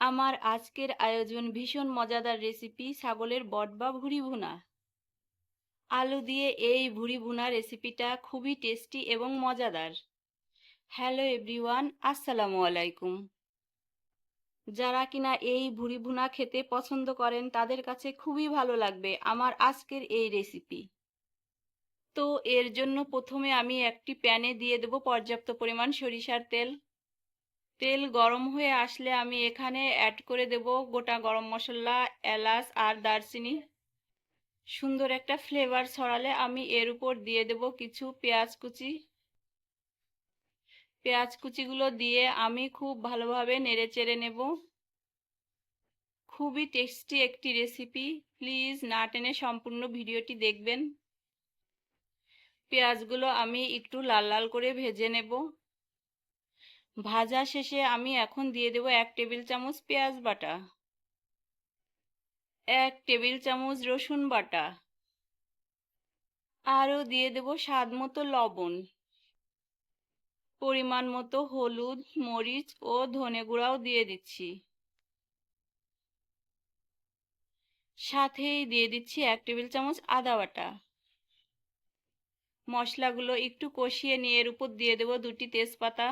আমার আজকের আয়োজন ভীষণ মজাদার রেসিপি ছাগলের বট বা ভুড়ি ভুনা। আলু দিয়ে এই ভুড়ি ভুনা রেসিপিটা খুবই টেস্টি এবং মজাদার। হ্যালো এভরিওয়ান আসসালামু আলাইকুম। যারা কিনা এই ভুড়ি ভুনা খেতে পছন্দ করেন, তাদের কাছে খুবই ভালো লাগবে আমার আজকের এই রেসিপি তো এর জন্য প্রথমে আমি একটি প্যানে দিয়ে দেব পর্যাপ্ত পরিমাণ সরিষার তেল। তেল গরম হয়ে আসলে আমি এখানে অ্যাড করে দেব গোটা গরম মশলা, এলাচ আর দারচিনি। সুন্দর একটা ফ্লেভার ছড়ালে আমি এর উপর দিয়ে দেব কিছু পেঁয়াজ কুচি। পেঁয়াজ কুচিগুলো দিয়ে আমি খুব ভালোভাবে নেড়ে চেড়ে নেব। খুবই টেস্টি একটি রেসিপি প্লিজ না টেনে সম্পূর্ণ ভিডিওটি দেখবেন। পেঁয়াজগুলো আমি একটু লাল লাল করে ভেজে নেব। ভাজা শেষে আমি এখন দিয়ে দেব এক টেবিল চামচ পেঁয়াজ বাটা, এক টেবিল চামচ রসুন বাটা, আরও দিয়ে দেব স্বাদ মতো লবণ, পরিমাণ মতো হলুদ, মরিচ ও ধনে গুঁড়াও দিয়ে দিচ্ছি। সাথেই দিয়ে দিচ্ছি এক টেবিল চামচ আদা বাটা। মশলাগুলো একটু কষিয়ে নিয়ে এর উপর দিয়ে দেব দুটি তেজপাতা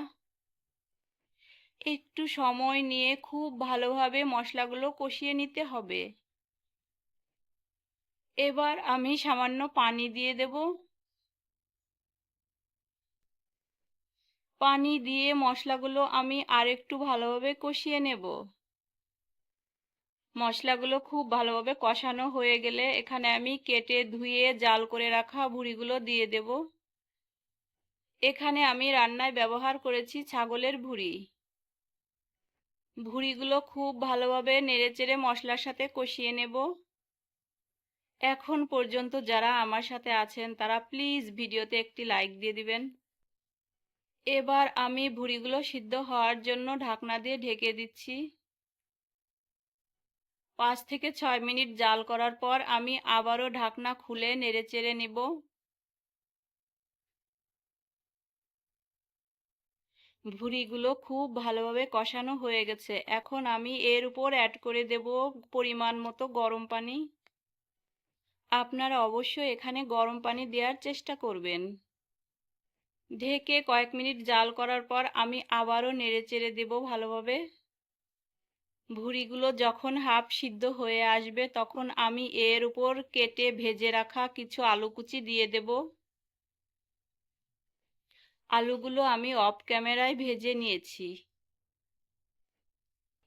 একটু সময় নিয়ে খুব ভালোভাবে মশলাগুলো কষিয়ে নিতে হবে। এবার আমি সামান্য পানি দিয়ে দেব। পানি দিয়ে মশলাগুলো আমি আরেকটু ভালোভাবে কষিয়ে নেব। মশলাগুলো খুব ভালোভাবে কষানো হয়ে গেলে এখানে আমি কেটে ধুয়ে জাল করে রাখা ভুড়িগুলো দিয়ে দেব। এখানে আমি রান্নায় ব্যবহার করেছি ছাগলের ভুড়ি। ভুড়িগুলো খুব ভালোভাবে নেড়েচেড়ে মশলার সাথে কষিয়ে নেব। এখন পর্যন্ত যারা আমার সাথে আছেন, তারা প্লিজ ভিডিওতে একটি লাইক দিয়ে দিবেন। এবার আমি ভুড়িগুলো সিদ্ধ হওয়ার জন্য ঢাকনা দিয়ে ঢেকে দিচ্ছি। পাঁচ থেকে ছয় মিনিট জাল করার পর আমি আবারও ঢাকনা খুলে নেড়ে চেড়ে নেব। ভুড়িগুলো খুব ভালোভাবে কষানো হয়ে গেছে। এখন আমি এর উপর অ্যাড করে দেব পরিমাণ মতো গরম পানি। আপনারা অবশ্যই এখানে গরম পানি দেওয়ার চেষ্টা করবেন। ঢেকে কয়েক মিনিট জাল করার পর আমি আবারও নেড়ে চেড়ে দেব ভালোভাবে। ভুড়িগুলো যখন হাফ সিদ্ধ হয়ে আসবে তখন আমি এর উপর কেটে ভেজে রাখা কিছু আলু কুচি দিয়ে দেব। আলুগুলো আমি অফ ক্যামেরায় ভেজে নিয়েছি।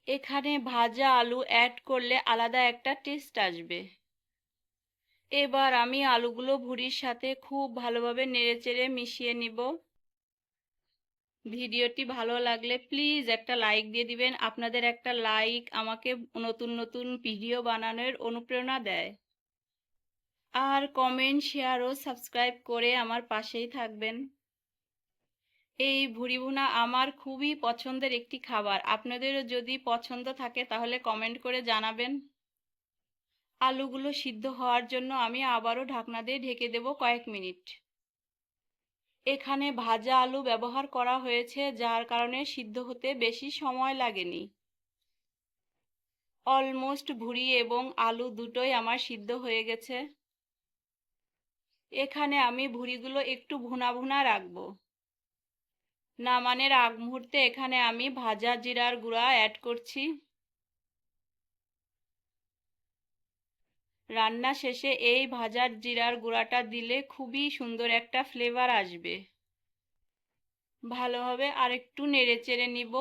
এখানে ভাজা আলু অ্যাড করলে আলাদা একটা টেস্ট আসবে। এবার আমি আলুগুলো ভুড়ির সাথে খুব ভালোভাবে নেড়েচেড়ে মিশিয়ে নিব। ভিডিওটি ভালো লাগলে প্লিজ একটা লাইক দিয়ে দিবেন। আপনাদের একটা লাইক আমাকে নতুন নতুন ভিডিও বানানোর অনুপ্রেরণা দেয়। আর কমেন্ট শেয়ার ও সাবস্ক্রাইব করে আমার পাশেই থাকবেন। এই ভুড়ি ভুনা আমার খুবই পছন্দের একটি খাবার। আপনাদেরও যদি পছন্দ থাকে তাহলে কমেন্ট করে জানাবেন। আলুগুলো সিদ্ধ হওয়ার জন্য আমি আবারও ঢাকনা দিয়ে ঢেকে দেব কয়েক মিনিট। এখানে ভাজা আলু ব্যবহার করা হয়েছে, যার কারণে সিদ্ধ হতে বেশি সময় লাগেনি। অলমোস্ট ভুড়ি এবং আলু দুটোই আমার সিদ্ধ হয়ে গেছে। এখানে আমি ভুড়িগুলো একটু ভুনা ভুনা রাখব। নামানের আগ মুহূর্তে এখানে আমি ভাজা জিরার গুঁড়া অ্যাড করছি। রান্না শেষে এই ভাজার জিরার গুঁড়াটা দিলে খুবই সুন্দর একটা ফ্লেভার আসবে। ভালোভাবে আরেকটু নেড়ে চেড়ে নিব।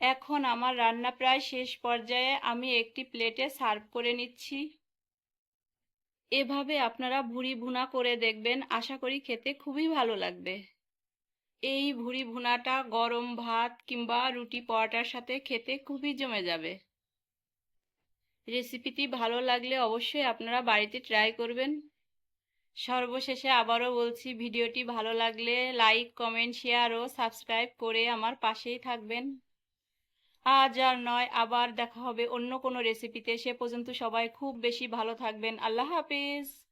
এখন আমার রান্না প্রায় শেষ পর্যায়ে আমি একটি প্লেটে সার্ভ করে নিচ্ছি। এভাবে আপনারা ভুড়ি ভুনা করে দেখবেন। আশা করি খেতে খুবই ভালো লাগবে। এই ভুড়ি ভুনাটা গরম ভাত কিংবা রুটি পরোটার সাথে খেতে খুবই জমে যাবে। রেসিপিটি ভালো লাগলে অবশ্যই আপনারা বাড়িতে ট্রাই করবেন। সর্বশেষে আবারও বলছি, ভিডিওটি ভালো লাগলে লাইক, কমেন্ট, শেয়ার ও সাবস্ক্রাইব করে আমার পাশেই থাকবেন। আজ আর নয়, আবার দেখা হবে অন্য কোনো রেসিপিতে সে পর্যন্ত সবাই খুব বেশি ভালো থাকবেন। আল্লাহ হাফিজ।